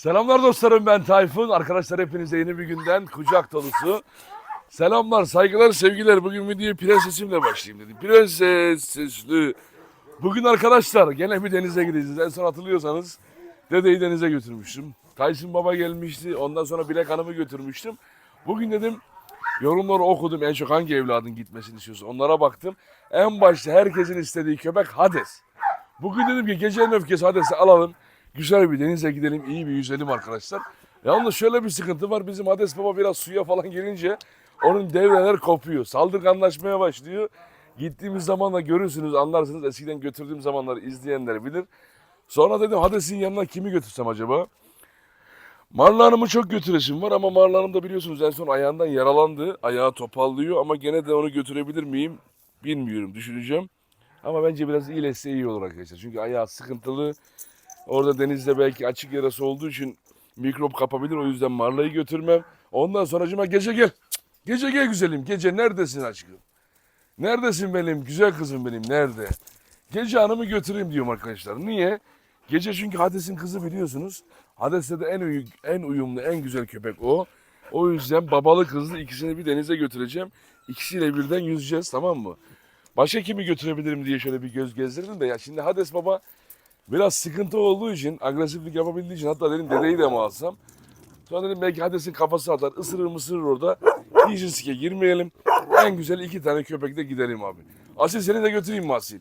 Selamlar dostlarım ben Tayfun. Arkadaşlar hepinize yeni bir günden kucak dolusu. Selamlar, saygılar, sevgiler. Bugün videoya prensesimle başlayayım dedim. Prenses sesli. Bugün arkadaşlar gene bir denize gideceğiz. En son hatırlıyorsanız dedeyi denize götürmüştüm. Tyson Baba gelmişti. Ondan sonra Bilek Hanım'ı götürmüştüm. Bugün dedim yorumları okudum. En çok hangi evladın gitmesini istiyorsun? Onlara baktım. En başta herkesin istediği köpek Hades. Bugün dedim ki gecenin öfkesi Hades'i alalım. Güzel bir denize gidelim, iyi bir yüzelim arkadaşlar. Yalnız şöyle bir sıkıntı var. Bizim Hades Baba biraz suya falan girince onun devreler kopuyor. Saldırganlaşmaya başlıyor. Gittiğimiz zaman da görürsünüz, anlarsınız. Eskiden götürdüğüm zamanları izleyenler bilir. Sonra dedim Hades'in yanına kimi götürsem acaba? Marla Hanım'ı çok götüresim var ama Marla Hanım da biliyorsunuz en son ayağından yaralandı. Ayağı topallıyor ama gene de onu götürebilir miyim bilmiyorum, düşüneceğim. Ama bence biraz iyileşse iyi olur arkadaşlar. Çünkü ayağı sıkıntılı. Orada denizde belki açık yarası olduğu için mikrop kapabilir. O yüzden Marla'yı götürmem. Ondan sonra gece gel. Gece gel güzelim. Gece neredesin aşkım? Neredesin benim güzel kızım benim nerede? Gece hanımı götüreyim diyorum arkadaşlar. Niye? Gece çünkü Hades'in kızı biliyorsunuz. Hades'te de en, uy- en uyumlu, en güzel köpek o. O yüzden babalı kızlı ikisini bir denize götüreceğim. İkisiyle birden yüzeceğiz tamam mı? Başka kimi götürebilirim diye şöyle bir göz gezdirdim de ya şimdi Hades baba biraz sıkıntı olduğu için agresiflik yapabildiği için hatta dedim dedeyi de mi alsam? Sonra dedim belki Hades'in kafası atar ısırır mısırır orada. İyice riske girmeyelim. En güzel iki tane köpekle gidelim abi. Asil seni de götüreyim mi Asil?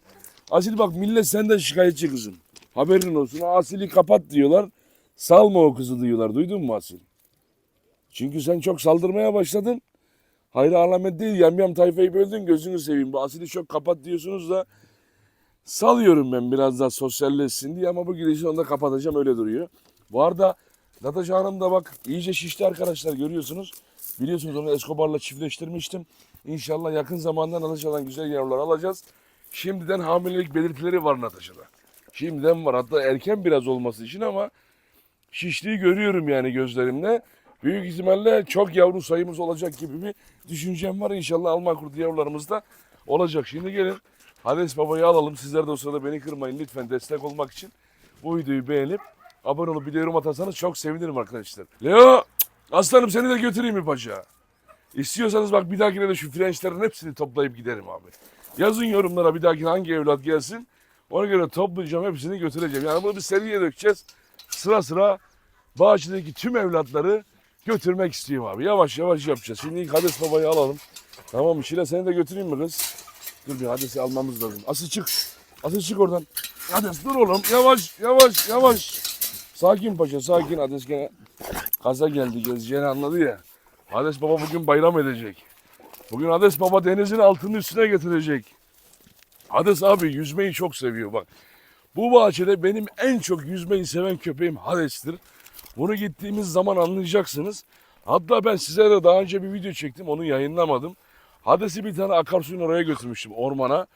Asil bak millet senden şikayetçi kızım. Haberin olsun. Asil'i kapat diyorlar. Salma o kızı diyorlar. Duydun mu Asil? Çünkü sen çok saldırmaya başladın. Hayır alamet değil. Yamyam tayfayı böldün gözünü seveyim. Bu Asil'i çok kapat diyorsunuz da salıyorum ben biraz daha sosyalleşsin diye ama bu gidişi onda kapatacağım öyle duruyor. Bu arada Natasha Hanım da bak iyice şişti arkadaşlar görüyorsunuz. Biliyorsunuz onu Escobar'la çiftleştirmiştim. İnşallah yakın zamanda Natasha'dan güzel yavrular alacağız. Şimdiden hamilelik belirtileri var Natasha'da. Şimdiden var hatta erken biraz olması için ama şişliği görüyorum yani gözlerimle. Büyük ihtimalle çok yavru sayımız olacak gibi bir düşüncem var. İnşallah Alman kurdu yavrularımız da olacak. Şimdi gelin Hades Baba'yı alalım. Sizler de o sırada beni kırmayın lütfen destek olmak için. Bu videoyu beğenip abone olup bir de yorum atarsanız çok sevinirim arkadaşlar. Leo aslanım seni de götüreyim mi paşa? İstiyorsanız bak bir dahakine de şu Frenchlerin hepsini toplayıp giderim abi. Yazın yorumlara bir dahakine hangi evlat gelsin. Ona göre toplayacağım hepsini götüreceğim. Yani bunu bir seriye dökeceğiz. Sıra sıra bahçedeki tüm evlatları götürmek istiyorum abi. Yavaş yavaş yapacağız. Şimdi ilk Hades babayı alalım. Tamam mı? Şile seni de götüreyim mi kız? Dur bir Hades'i almamız lazım. Asıl çık. Asıl çık oradan. Hades dur oğlum. Yavaş yavaş yavaş. Sakin paşa sakin. Hades gene kaza geldi. Gezeceğini anladı ya. Hades baba bugün bayram edecek. Bugün Hades baba denizin altını üstüne getirecek. Hades abi yüzmeyi çok seviyor bak. Bu bahçede benim en çok yüzmeyi seven köpeğim Hades'tir. Bunu gittiğimiz zaman anlayacaksınız. Hatta ben size de daha önce bir video çektim onu yayınlamadım. Hades'i bir tane akarsuyun oraya götürmüştüm ormana.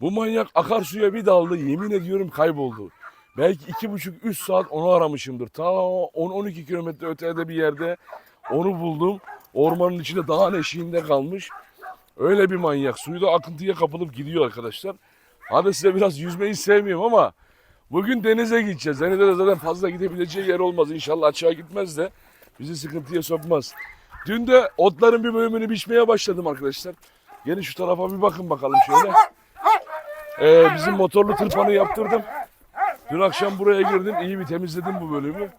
Bu manyak akarsuya bir daldı yemin ediyorum kayboldu. Belki iki buçuk üç saat onu aramışımdır. Ta 10-12 kilometre ötede bir yerde onu buldum. Ormanın içinde dağın eşiğinde kalmış. Öyle bir manyak. Suyu da akıntıya kapılıp gidiyor arkadaşlar. Hadi size biraz yüzmeyi sevmiyorum ama bugün denize gideceğiz. Denizde de zaten fazla gidebileceği yer olmaz. İnşallah açığa gitmez de bizi sıkıntıya sokmaz. Dün de otların bir bölümünü biçmeye başladım arkadaşlar. Gelin şu tarafa bir bakın bakalım şöyle. Ee, bizim motorlu tırpanı yaptırdım. Dün akşam buraya girdim. iyi bir temizledim bu bölümü.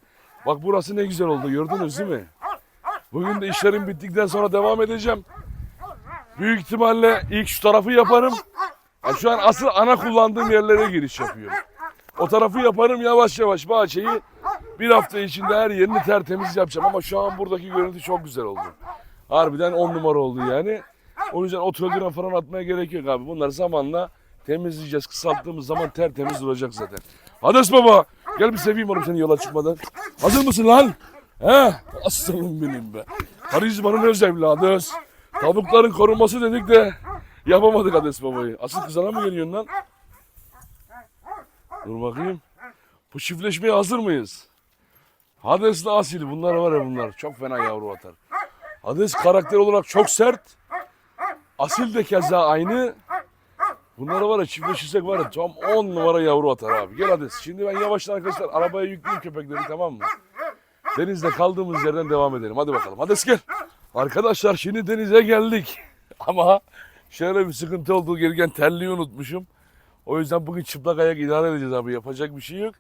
Bak burası ne güzel oldu gördünüz değil mi? Bugün de işlerim bittikten sonra devam edeceğim. Büyük ihtimalle ilk şu tarafı yaparım. Yani şu an asıl ana kullandığım yerlere giriş yapıyorum. O tarafı yaparım yavaş yavaş bahçeyi bir hafta içinde her yerini tertemiz yapacağım. Ama şu an buradaki görüntü çok güzel oldu. Harbiden on numara oldu yani. O yüzden ot öldüren falan atmaya gerek yok abi. Bunları zamanla temizleyeceğiz. Kısalttığımız zaman tertemiz duracak zaten. Hades baba gel bir seveyim oğlum seni yola çıkmadan. Hazır mısın lan? He? Aslanım benim be. Karizmanın öz evladı. Tavukların korunması dedik de yapamadık Hades babayı. Asıl kızana mı geliyorsun lan? Dur bakayım. Bu çiftleşmeye hazır mıyız? Hades'le Asil bunlar var ya bunlar. Çok fena yavru atar. Hades karakter olarak çok sert. Asil de keza aynı. Bunlara var ya çiftleşirsek var ya tam 10 numara yavru atar abi. Gel Hades. Şimdi ben yavaştan arkadaşlar arabaya yükleyeyim köpekleri tamam mı? Denizde kaldığımız yerden devam edelim. Hadi bakalım. Hadi gel. Arkadaşlar şimdi denize geldik. Ama şöyle bir sıkıntı oldu. Gelirken terliği unutmuşum. O yüzden bugün çıplak ayak idare edeceğiz abi. Yapacak bir şey yok.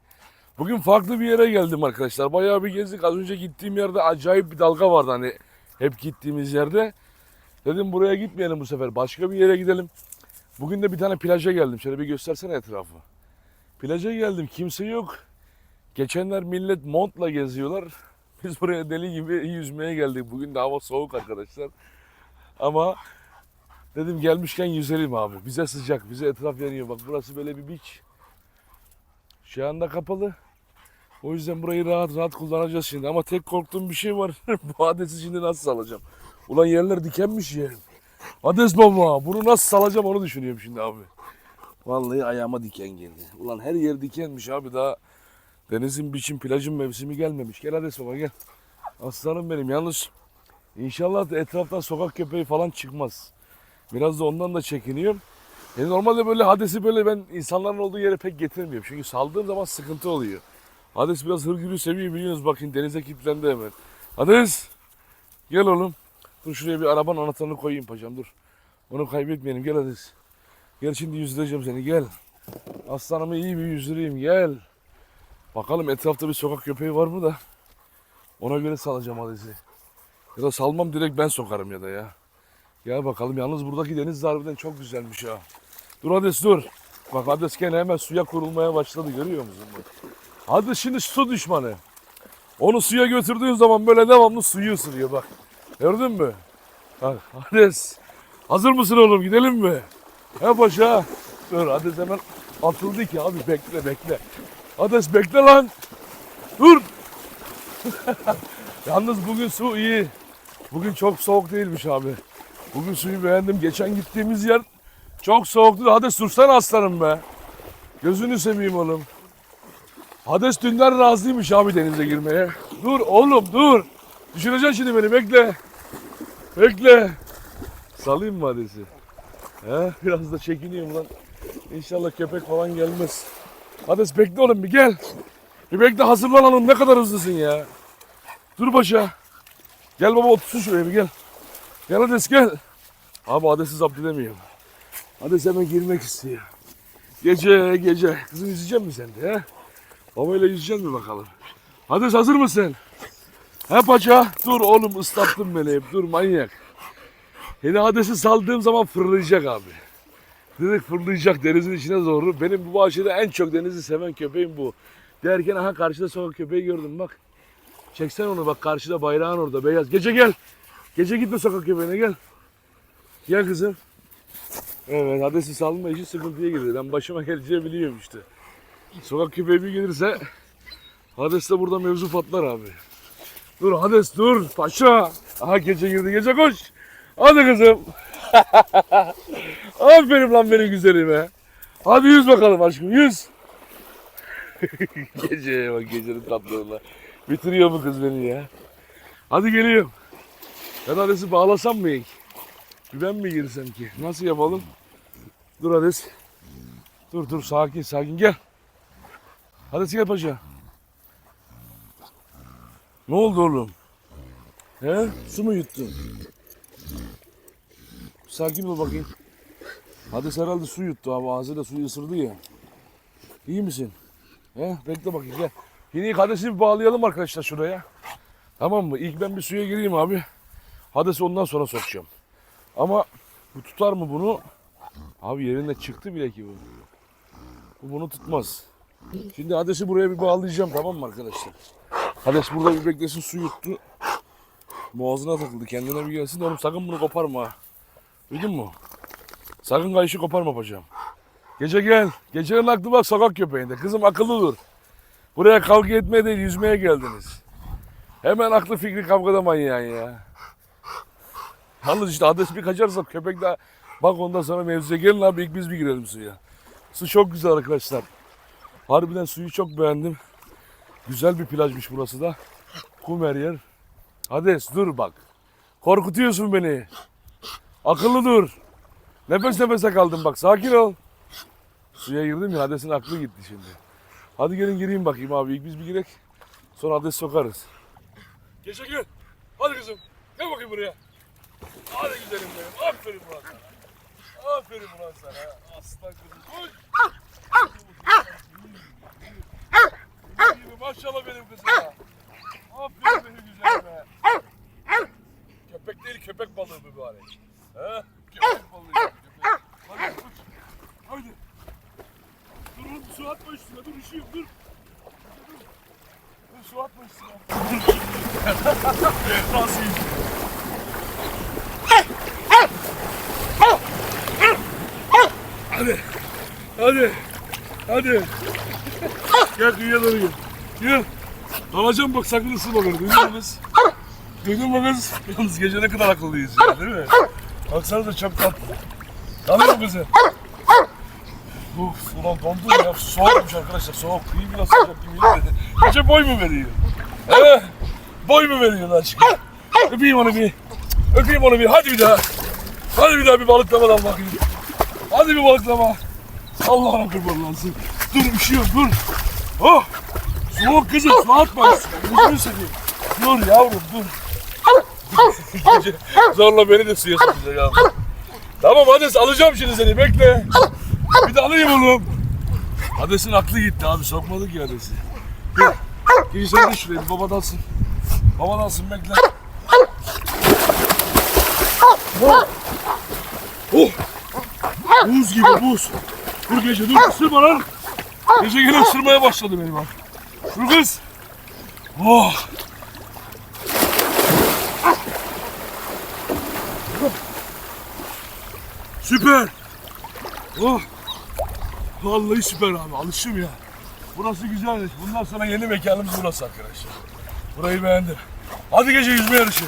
Bugün farklı bir yere geldim arkadaşlar. Bayağı bir gezdik. Az önce gittiğim yerde acayip bir dalga vardı hani hep gittiğimiz yerde. Dedim buraya gitmeyelim bu sefer. Başka bir yere gidelim. Bugün de bir tane plaja geldim. Şöyle bir göstersene etrafı. Plaja geldim. Kimse yok. Geçenler millet montla geziyorlar. Biz buraya deli gibi yüzmeye geldik. Bugün de hava soğuk arkadaşlar. Ama dedim gelmişken yüzelim abi. Bize sıcak, bize etraf yanıyor. Bak burası böyle bir beach. Şu anda kapalı. O yüzden burayı rahat rahat kullanacağız şimdi. Ama tek korktuğum bir şey var. Bu adeti şimdi nasıl salacağım? Ulan yerler dikenmiş ya. Hades baba bunu nasıl salacağım onu düşünüyorum şimdi abi. Vallahi ayağıma diken geldi. Ulan her yer dikenmiş abi daha denizin biçim plajın mevsimi gelmemiş. Gel Hades baba gel. Aslanım benim yalnız inşallah da etraftan sokak köpeği falan çıkmaz. Biraz da ondan da çekiniyorum. E normalde böyle Hades'i böyle ben insanların olduğu yere pek getirmiyorum. Çünkü saldığım zaman sıkıntı oluyor. Hades biraz hırgürü seviyor biliyorsunuz bakın denize kilitlendi hemen. Hades gel oğlum. Dur şuraya bir arabanın anahtarını koyayım paşam dur. Onu kaybetmeyelim gel Hades. Gel şimdi yüzdüreceğim seni gel. Aslanımı iyi bir yüzdüreyim gel. Bakalım etrafta bir sokak köpeği var mı da. Ona göre salacağım Hades'i. Ya da salmam direkt ben sokarım ya da ya. Gel bakalım yalnız buradaki deniz harbiden çok güzelmiş ha. Dur Hades dur. Bak Hades gene hemen suya kurulmaya başladı görüyor musun? Bak. Hades şimdi su düşmanı. Onu suya götürdüğün zaman böyle devamlı suyu ısırıyor bak. Gördün mü? Bak Hades. Hazır mısın oğlum gidelim mi? He paşa. Dur Hades hemen atıldı ki abi bekle bekle. Hades bekle lan. Dur. Yalnız bugün su iyi. Bugün çok soğuk değilmiş abi. Bugün suyu beğendim. Geçen gittiğimiz yer çok soğuktu. Hades dursana aslanım be. Gözünü seveyim oğlum. Hades dünden razıymış abi denize girmeye. Dur oğlum dur. Düşüreceksin şimdi beni bekle. Bekle. Salayım mı Hades'i? He, biraz da çekiniyorum lan. İnşallah köpek falan gelmez. Hades bekle oğlum bir gel. Bir bekle hazırlanalım ne kadar hızlısın ya. Dur başa. Gel baba otursun şuraya bir gel. Gel Hades gel. Abi Hades'i zapt edemiyorum. Hades hemen girmek istiyor. Gece gece. Kızım yüzecek misin sen de he? Babayla yüzecek mi bakalım? Hades hazır mısın? He paça? Dur oğlum ıslattın beni hep. Dur manyak. Yine Hades'i saldığım zaman fırlayacak abi. Direkt fırlayacak denizin içine doğru. Benim bu bahçede en çok denizi seven köpeğim bu. Derken aha karşıda sokak köpeği gördüm bak. Çeksen onu bak karşıda bayrağın orada beyaz. Gece gel. Gece gitme sokak köpeğine gel. Gel kızım. Evet Hades'i salma işi sıkıntıya girdi. Ben başıma geleceği biliyorum işte. Sokak köpeği bir gelirse Hades de burada mevzu patlar abi. Dur Hades dur paşa. Aha gece girdi gece koş. Hadi kızım. Aferin lan benim güzelime. Hadi yüz bakalım aşkım yüz. Gece bak gecenin tatlılığına. Bitiriyor bu kız beni ya. Hadi geliyorum. Ben Hades'i bağlasam mı ilk? Ben mi girsem ki? Nasıl yapalım? Dur Hades. Dur dur sakin sakin gel. Hades gel paşa. Ne oldu oğlum? He? Su mu yuttun? Sakin ol bakayım. Hades herhalde su yuttu abi. Ağzıyla suyu ısırdı ya. İyi misin? He? Bekle bakayım gel. Yine Hades'i bir bağlayalım arkadaşlar şuraya. Tamam mı? İlk ben bir suya gireyim abi. Hades'i ondan sonra sokacağım. Ama bu tutar mı bunu? Abi yerinde çıktı bile ki bu. Bu bunu tutmaz. Şimdi Hades'i buraya bir bağlayacağım tamam mı arkadaşlar? Hades burada bir beklesin su yuttu. Boğazına takıldı kendine bir gelsin oğlum sakın bunu koparma. Duydun mu? Sakın kayışı koparma paşam. Gece gel. Gecenin aklı bak sokak köpeğinde. Kızım akıllı dur. Buraya kavga etmeye değil yüzmeye geldiniz. Hemen aklı fikri kavgada manyağın ya. Yalnız işte Hades bir kaçarsa köpek de bak ondan sonra mevzuya gelin abi ilk biz bir girelim suya. Su çok güzel arkadaşlar. Harbiden suyu çok beğendim. Güzel bir plajmış burası da. Kum her yer. Hades dur bak. Korkutuyorsun beni. Akıllı dur. Nefes nefese kaldım bak sakin ol. Suya girdim ya Hades'in aklı gitti şimdi. Hadi gelin gireyim bakayım abi ilk biz bir girek. Sonra Hades sokarız. Gece gel. Hadi kızım. Gel bakayım buraya. Hadi gidelim benim. Aferin ulan sana. Aferin ulan sana. Aslan kızım. Gibi, Maşallah benim kızım. Aferin benim güzelime. Köpek değil köpek balığı mübarek. He? Köpek balığı. Köpek. Hadi koş. Haydi. Dur oğlum su atma üstüne. Dur üşüyorum dur. Dur, su atma üstüne. Nasıl iyi? Hadi. Hadi. Hadi. Gel kıyıya doğru gel. Gel. Alacağım bak sakın ısırma beni. Duydun mu kız? Duydun mu kız? Yalnız gece ne kadar akıllıyız ya değil mi? Baksana da çok tatlı. Tanıyor mu kızı? Uf, ulan dondum ya. Soğukmuş arkadaşlar. Soğuk. İyi biraz sıcak gibi dedi. Gece boy mu veriyor? He? Boy mu veriyor lan aşkım? Öpeyim onu bir. Öpeyim onu bir. Hadi bir daha. Hadi bir daha bir balıklamadan bakayım. Hadi bir balıklama. Allah'ına kurban olsun. Dur üşüyorum dur. Oh. Soğuk kızım su atma. Gözünü seveyim. Dur yavrum dur. Zorla beni de suya sokacak ya. Tamam Hades alacağım şimdi seni bekle. Bir de alayım oğlum. Hades'in aklı gitti abi sokmadık ya Hades'i. Gel sen de şuraya bir baba dalsın. Baba dalsın bekle. Oh. Oh. Buz gibi buz. Dur gece dur ısırma lan. Gece gene ısırmaya başladı beni bak. Dur kız. Oh. Süper. Oh. Vallahi süper abi alışım ya. Burası güzelmiş. Bundan sonra yeni mekanımız burası arkadaşlar. Burayı beğendim. Hadi gece yüzme yarışı.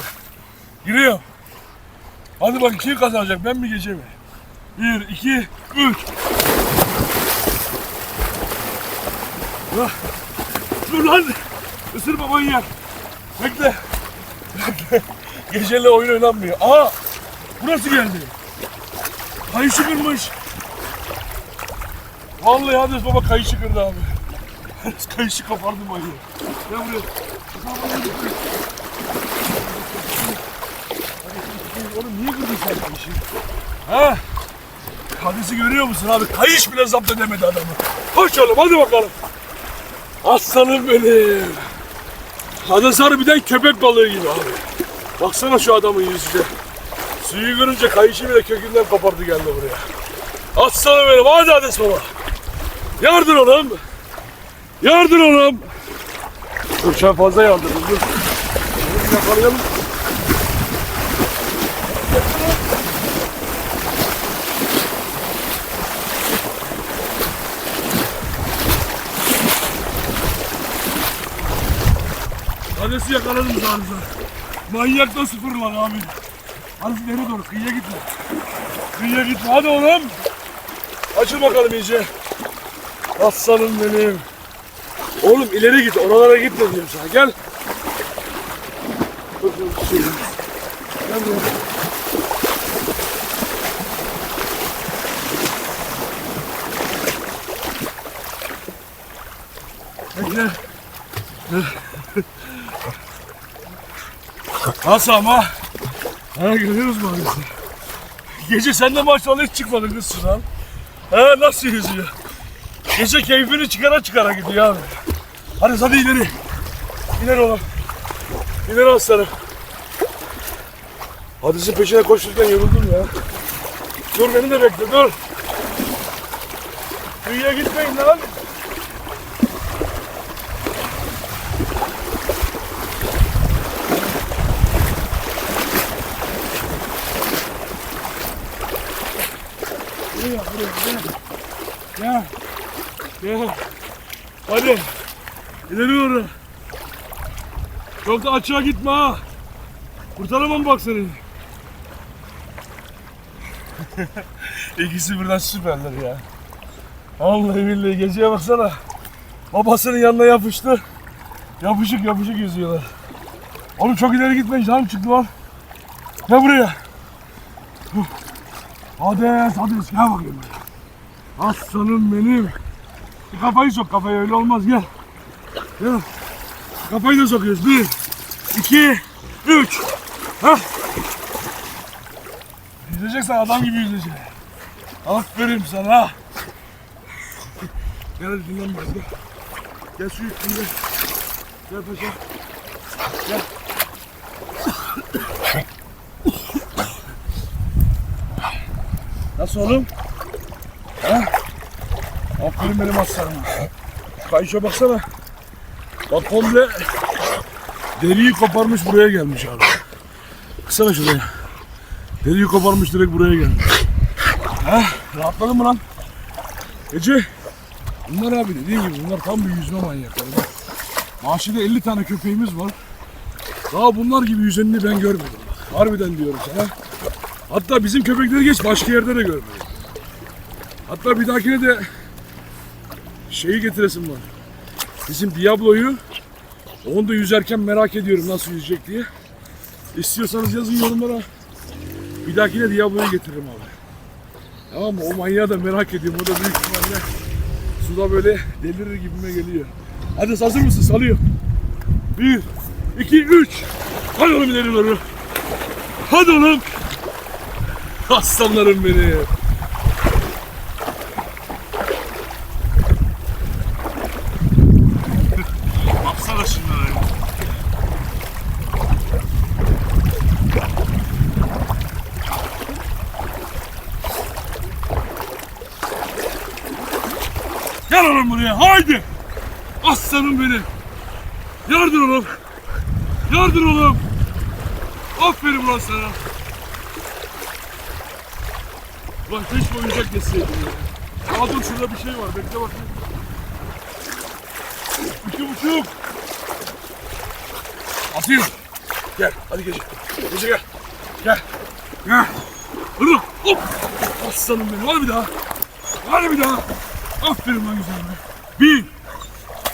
Giriyorum. Hadi bak kim kazanacak ben mi gece mi? Bir, iki, üç. Ah. Dur lan. Isırma manyak. Bekle. Bekle. Geceyle oyun oynanmıyor. Aa. Burası geldi. Kayışı kırmış. Vallahi Hades baba kayışı kırdı abi. Kayışı kopardı manyak. Gel buraya. Oğlum niye kırdın sen kayışı? Ha? Hades'i görüyor musun abi? Kayış bile zapt edemedi adamı. Koş oğlum hadi bakalım. Aslanım benim. Hades harbiden köpek balığı gibi abi. Baksana şu adamın yüzüne. Suyu görünce kayışı bile kökünden kopardı geldi buraya. Aslanım benim hadi Hades baba. Yardır oğlum. Yardır oğlum. Dur sen fazla yardırdın. Dur, Yakalayalım. Hades'i yakaladım zarıza. Manyak da sıfır lan abi. Hadi nereye doğru? Kıyıya gitme. Kıyıya gitme. Hadi oğlum. Açıl bakalım iyice. Aslanım benim. Oğlum ileri git. Oralara gitme diyorum sana. Gel. Dur, dur, şey. Gel buraya. Bekle. Nasıl ama? Ha görüyoruz maalesef. Gece sen de maşallah hiç çıkmadın kız sudan. Ha nasıl yüzüyor? Gece keyfini çıkara çıkara gidiyor abi. Hadi hadi ileri. İleri oğlum. İleri aslanım. Hadis'in peşine koşurken yoruldum ya. Dur beni de bekle dur. Kıyıya gitmeyin lan. Buraya buraya buraya. Gel. Gel. Hadi. İleri doğru. Da açığa gitme ha. Kurtaramam bak seni. İkisi birden süperler ya. Vallahi billahi geceye baksana. Babasının yanına yapıştı. Yapışık yapışık yüzüyorlar. Oğlum çok ileri gitmeyin canım çıktı lan. Gel buraya. Hadi hadi gel bakayım. Aslanım benim. Bir kafayı sok kafaya öyle olmaz gel. Gel. Kafayı da sokuyoruz. Bir, iki, üç. Hah. Yüzeceksin adam gibi yüzeceksin. Aferin sana. Gel hadi dinlen biraz gel. Gel su üstünde. Gel paşa. Gel. Nasıl oğlum? Ha? Aferin benim aslanıma. Kayışa baksana. Bak komple deriyi koparmış buraya gelmiş abi. Kısana şuraya. Deriyi koparmış direkt buraya gelmiş. Ha? Rahatladın mı lan? Ece. Bunlar abi dediğim gibi bunlar tam bir yüzme manyakları. Bak. Mahşede 50 tane köpeğimiz var. Daha bunlar gibi yüzenini ben görmedim. Bak. Harbiden diyorum sana. Hatta bizim köpekleri geç başka yerde de görmedim. Hatta bir dahakine de şeyi getiresim var. Bizim Diablo'yu onu da yüzerken merak ediyorum nasıl yüzecek diye. İstiyorsanız yazın yorumlara. Bir dahakine Diablo'yu getiririm abi. Tamam mı? O manyağı da merak ediyorum. O da büyük ihtimalle suda böyle delirir gibime geliyor. Hadi hazır mısın? Salıyor. Bir, iki, üç. Hadi oğlum ileri doğru. Hadi oğlum. Aslanlarım benim. Baksana şunlara ya. Gel oğlum buraya haydi. Aslanım benim. Yardır oğlum. Yardır oğlum. Aferin lan sana. Ulan keşke oyuncak geçseydim ya. Aa dur şurada bir şey var bekle bakayım. İki buçuk. Atayım. Gel hadi gece. Gece gel. Gel. Gel. Dur. Hop. Aslanım benim. Hadi bir daha. Hadi bir daha. Aferin lan güzelime. Bir.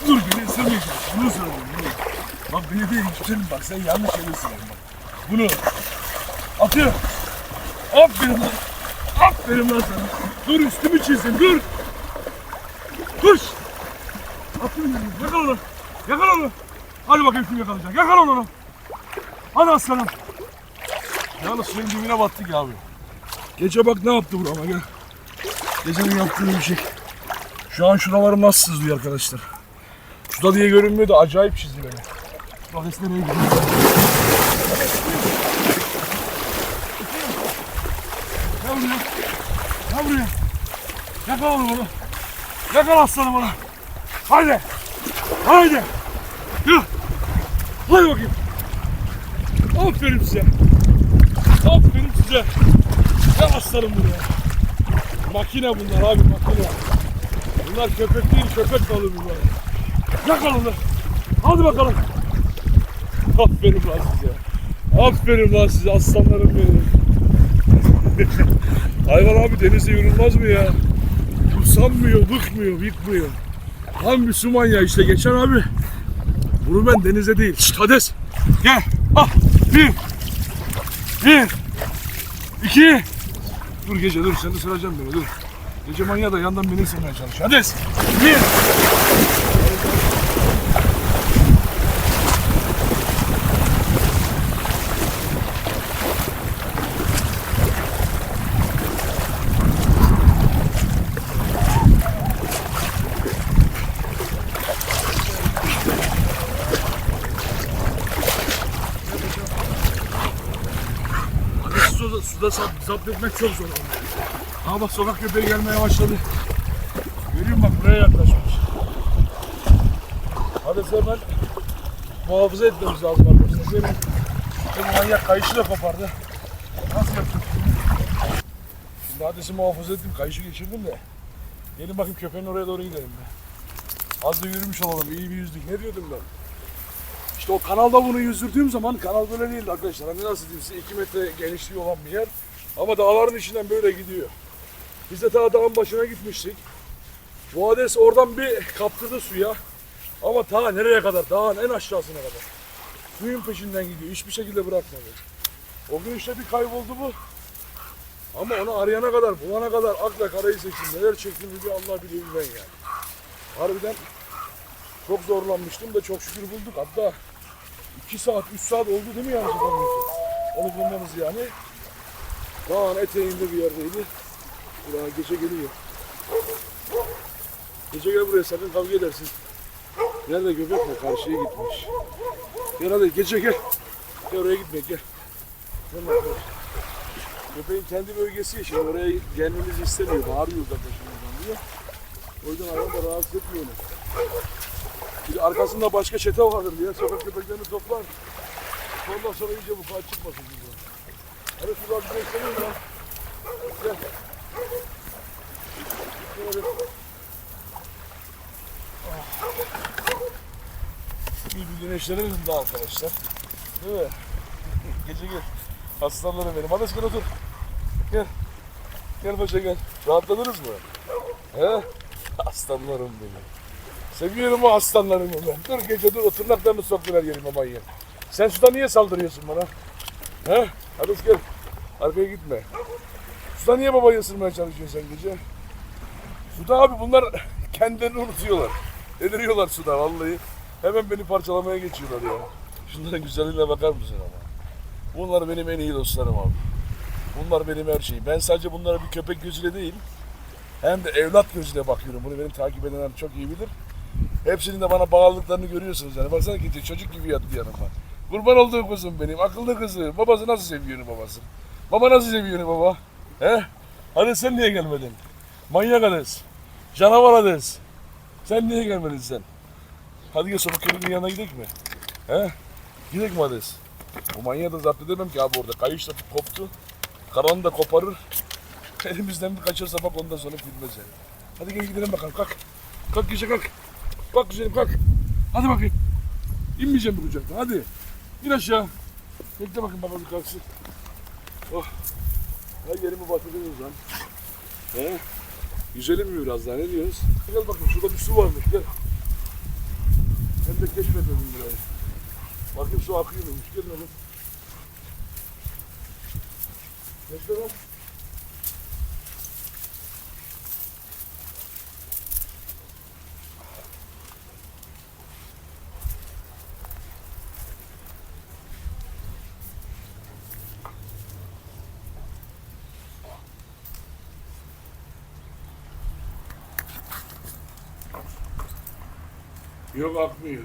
Dur beni ısırmayacak. Bunu ısıralım. Bunu. Bak beni değil güzelim bak sen yanlış yere ısırıyorsun bak. Bunu. Atıyorum. Aferin lan. Aferin lan sana. Dur üstümü çizsin dur. Koş. Aferin lan. Yakala onu. Yakala onu. Hadi bakayım kim yakalayacak. Yakala onu. Hadi aslanım. Yalnız suyun dibine battık ya abi. Gece bak ne yaptı burama gel. Gecenin yaptığı bir şey. Şu an şuralarım nasıl sızlıyor arkadaşlar. Şurada diye görünmüyor da acayip çizdi beni. Bak es nereye gidiyor. Gel buraya. Gel buraya. Yakala onu bunu. Yakala aslanım onu. Haydi. Haydi. Yürü. Hadi bakayım. Aferin size. Aferin size. Gel aslanım buraya. Makine bunlar abi makine. Bunlar köpek değil köpek balığı bunlar. Yakala onu. Hadi bakalım. Aferin lan size. Aferin lan size aslanlarım benim. Hayvan abi denizde yürünmez mi ya? Usanmıyor, bıkmıyor, yıkmıyor. Tam su manyağı işte geçen abi. Bunu ben denize değil. Şşt Hades. Gel. Ah. Bir. Bir. İki. Dur gece dur seni sıracağım beni dur. Gece manyağı da yandan beni ısırmaya çalışıyor. Hades. Bir. Suda zap- zapt etmek çok zor. Ama bak sokak köpeği gelmeye başladı. Görüyor musun bak buraya yaklaşmış. Hades'i hemen muhafaza etmemiz lazım arkadaşlar. Senin bu manyak kayışı da kopardı. Nasıl yapacağız şimdi? Hades'i muhafaza ettim, kayışı geçirdim de. Gelin bakayım köpeğin oraya doğru gidelim be. Az da yürümüş olalım, iyi bir yüzdük. Ne diyordum ben? İşte o kanalda bunu yüzdürdüğüm zaman kanal böyle değildi arkadaşlar. Hani nasıl diyeyim size 2 metre genişliği olan bir yer. Ama dağların içinden böyle gidiyor. Biz de ta dağın başına gitmiştik. Bu Hades oradan bir kaptırdı suya. Ama ta nereye kadar? Dağın en aşağısına kadar. Suyun peşinden gidiyor. Hiçbir şekilde bırakmadı. O gün işte bir kayboldu bu. Ama onu arayana kadar, bulana kadar akla karayı seçtim. Neler çektiğimi bir Allah bilir ben yani. Harbiden çok zorlanmıştım da çok şükür bulduk. Hatta 2 saat, 3 saat oldu değil mi yanlış hatırlamıyorsam? Onu bulmamız yani. Dağın eteğinde bir yerdeydi. Buraya gece geliyor. Gece gel buraya sakın kavga edersin. Nerede göbek mi? Karşıya gitmiş. Gel hadi gece gel. Gel oraya gitme gel. Bakalım. Köpeğin kendi bölgesi şimdi oraya gelmemizi istemiyor. Bağırıyor uzaklaşımızdan diye. O yüzden hayvan da rahatsız etmiyor onu. Arkasında başka çete vardır diye sokak köpeklerini toplar. Ondan sonra iyice bu kaç çıkmasın burada. Hadi şuradan bir bekleyin ya. Gel. Bir bir güneşlenelim daha arkadaşlar. Değil mi? Gece gel. Aslanlarım benim. Hadi gel otur. Gel. Gel paşa gel. Rahatladınız mı? He? Aslanlarım benim. Seviyorum o aslanlarımı ben. Dur gece dur oturmaklarını soktular yerime manyak. Sen suda niye saldırıyorsun bana? He? Hadi gel. Arkaya gitme. Suda niye babayı ısırmaya çalışıyorsun sen gece? Suda abi bunlar kendilerini unutuyorlar. Deliriyorlar suda vallahi. Hemen beni parçalamaya geçiyorlar ya. Şunların güzelliğine bakar mısın ama? Bunlar benim en iyi dostlarım abi. Bunlar benim her şeyim. Ben sadece bunlara bir köpek gözüyle değil, hem de evlat gözüyle bakıyorum. Bunu benim takip edenler çok iyi bilir. Hepsinin de bana bağlılıklarını görüyorsunuz yani. Baksana gece çocuk gibi yattı yanıma. Kurban olduğum kızım benim, akıllı kızı. Babası nasıl seviyor babası? Baba nasıl seviyor baba? He? Hadi sen niye gelmedin? Manyak Hades. Canavar Hades. Sen niye gelmedin sen? Hadi gel sonra köylünün yanına gidelim mi? He? Gidelim mi Hades? Bu manyağı da zapt edemem ki abi orada. Kayış da koptu. Karanı da koparır. Elimizden bir kaçırsa bak ondan sonra bilmez yani. Hadi gel gidelim bakalım kalk. Kalk gece kalk. Kalk güzelim kalk. Hadi bakayım. İnmeyeceğim bu kucaktan hadi. İn aşağı. Bekle bakayım baba bir kalksın. Oh. Her yerimi batırdınız lan. He? Yüzelim mi biraz daha ne diyoruz? Gel bakın şurada bir su varmış gel. Hem de keşfedelim burayı. Bakayım su akıyor muymuş gelin oğlum. Bekle Yok akmıyor.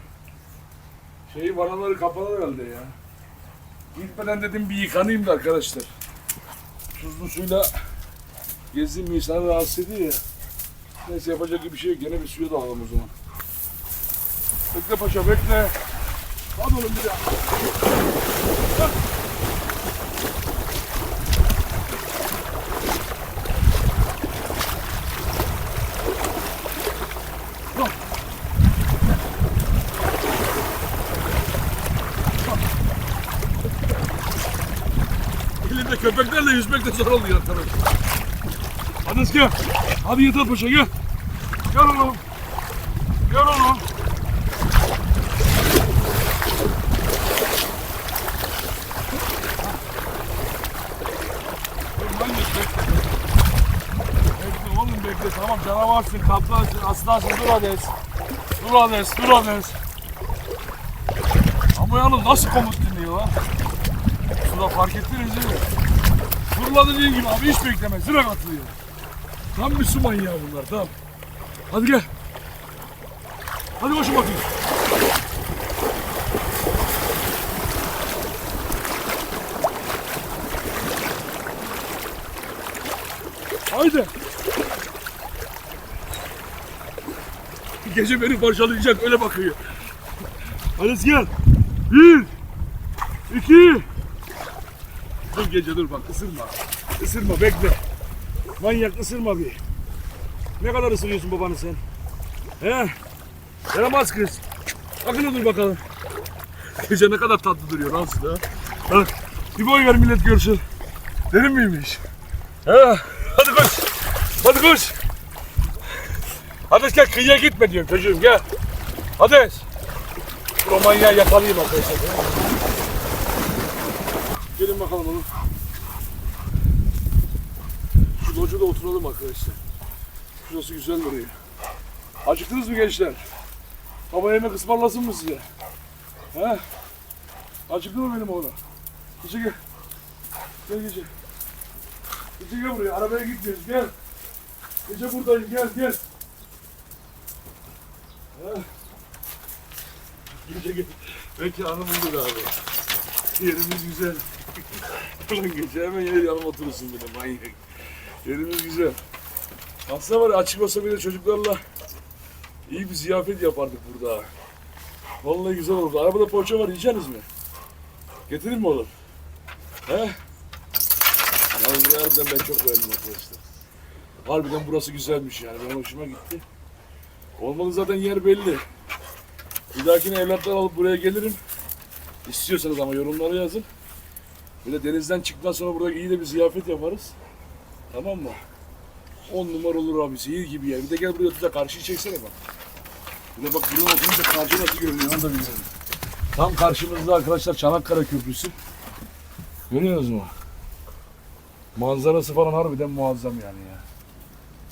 Şeyi vanaları kapalı herhalde ya. Gitmeden dedim bir yıkanayım da arkadaşlar. Tuzlu suyla gezdiğim insanı rahatsız ediyor ya. Neyse yapacak bir şey yok. Gene bir suya dalalım o zaman. Bekle paşa bekle. Hadi oğlum bir daha. Elimde köpeklerle yüzmek de zor oluyor arkadaşlar. Hadi gel. Hadi yeter paşa gel. Gel oğlum. Gel oğlum. Bekle oğlum bekle tamam canavarsın kaplansın aslansın dur Hades. Dur Hades dur Hades. Ama yalnız nasıl komut dinliyor lan? Suda fark ettiniz değil mi? Fırla dediğin gibi abi hiç bekleme sıra atılıyor. Tam bir su manyağı bunlar tamam. Hadi gel. Hadi koşun bakayım. Haydi. Gece beni parçalayacak öyle bakıyor. Hadi gel. Bir. iki. Dur gece dur bak ısırma. Isırma bekle. Manyak ısırma bir. Ne kadar ısırıyorsun babanı sen? He? Yaramaz kız. Bakın dur bakalım. Gece ne kadar tatlı duruyor lan suda. Bak bir boy ver millet görsün. Derin miymiş? He? Hadi koş. Hadi koş. Hadi gel kıyıya gitme diyorum çocuğum gel. Hadi. Bu manyağı yakalayayım arkadaşlar. Gelin bakalım oğlum. Şu locuda oturalım arkadaşlar. Şurası güzel duruyor. Acıktınız mı gençler? Baba yemek ısmarlasın mı size? He? Acıktı mı benim oğlum? Gece gel. Gel gece. Gece gel buraya. Arabaya gitmiyoruz. Gel. Gece buradayım. Gel gel. Ha. Gece gel. Belki anı bulduk abi. Yerimiz güzel. Ulan gece hemen yine yanıma oturursun bile manyak. Yerimiz güzel. Aslında var ya açık olsa bile çocuklarla iyi bir ziyafet yapardık burada. Vallahi güzel oldu. Arabada poğaça var yiyeceksiniz mi? Getireyim mi oğlum? He? Yalnız harbiden ben çok beğendim arkadaşlar. Harbiden burası güzelmiş yani. Benim hoşuma gitti. Olmalı zaten yer belli. Bir dahakine evlatlar alıp buraya gelirim. İstiyorsanız ama yorumlara yazın. Böyle denizden çıktıktan sonra burada iyi de bir ziyafet yaparız. Tamam mı? 10 numara olur abi. Zehir gibi yer. Bir de gel buraya otur da karşıyı çeksene bak. Bir de bak buradan oturunca karşı nasıl görünüyor onu da biliyorum. Tam karşımızda arkadaşlar Çanakkale Köprüsü. Görüyorsunuz mu? Manzarası falan harbiden muazzam yani ya.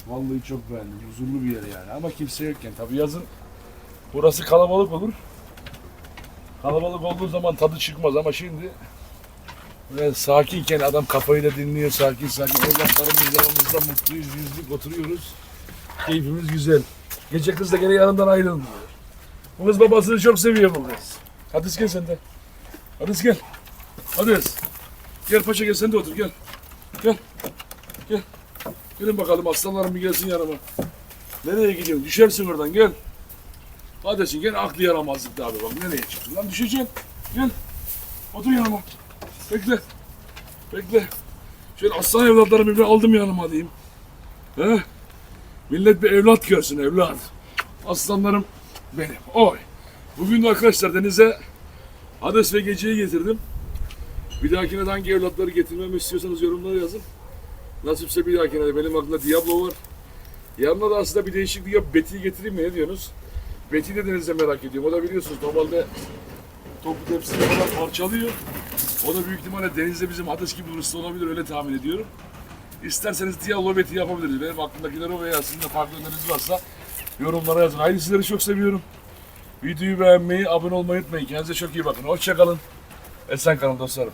Vallahi çok beğendim. Huzurlu bir yer yani. Ama kimse yokken. Tabii yazın burası kalabalık olur. Kalabalık olduğu zaman tadı çıkmaz ama şimdi böyle sakinken adam kafayı da dinliyor sakin sakin. Evlatlarımız yanımızda mutluyuz, yüzlük oturuyoruz. Keyfimiz güzel. Gece kız da gene yanından ayrılmıyor. Bu kız babasını çok seviyor bu kız. Hadi gel sen de. Hadi gel. Hadi. Gel paşa gel sen de otur gel. Gel. Gel. Gelin bakalım aslanlarım bir gelsin yanıma. Nereye gidiyorsun? Düşersin oradan gel. Hadi gel aklı yaramazlık abi bak nereye çıktın lan düşeceksin. Gel. Otur yanıma. Bekle. Bekle. Şöyle aslan evlatlarımı bir aldım yanıma diyeyim. He? Millet bir evlat görsün evlat. Aslanlarım benim. Oy. Bugün de arkadaşlar denize Hades ve Gece'yi getirdim. Bir dahakine hangi evlatları getirmemi istiyorsanız yorumlara yazın. Nasipse bir dahakine de benim aklımda Diablo var. Yanına da aslında bir değişiklik yap. Betty'yi getireyim mi? Ne diyorsunuz? Betty'yi de denizde merak ediyorum. O da biliyorsunuz normalde topu tepside falan parçalıyor. O da büyük ihtimalle denizde bizim Hades gibi hırslı olabilir öyle tahmin ediyorum. İsterseniz Diablo Betty yapabiliriz. Benim aklımdakiler o veya sizin de farklı öneriniz varsa yorumlara yazın. Haydi sizleri çok seviyorum. Videoyu beğenmeyi, abone olmayı unutmayın. Kendinize çok iyi bakın. Hoşçakalın. Esen kalın dostlarım.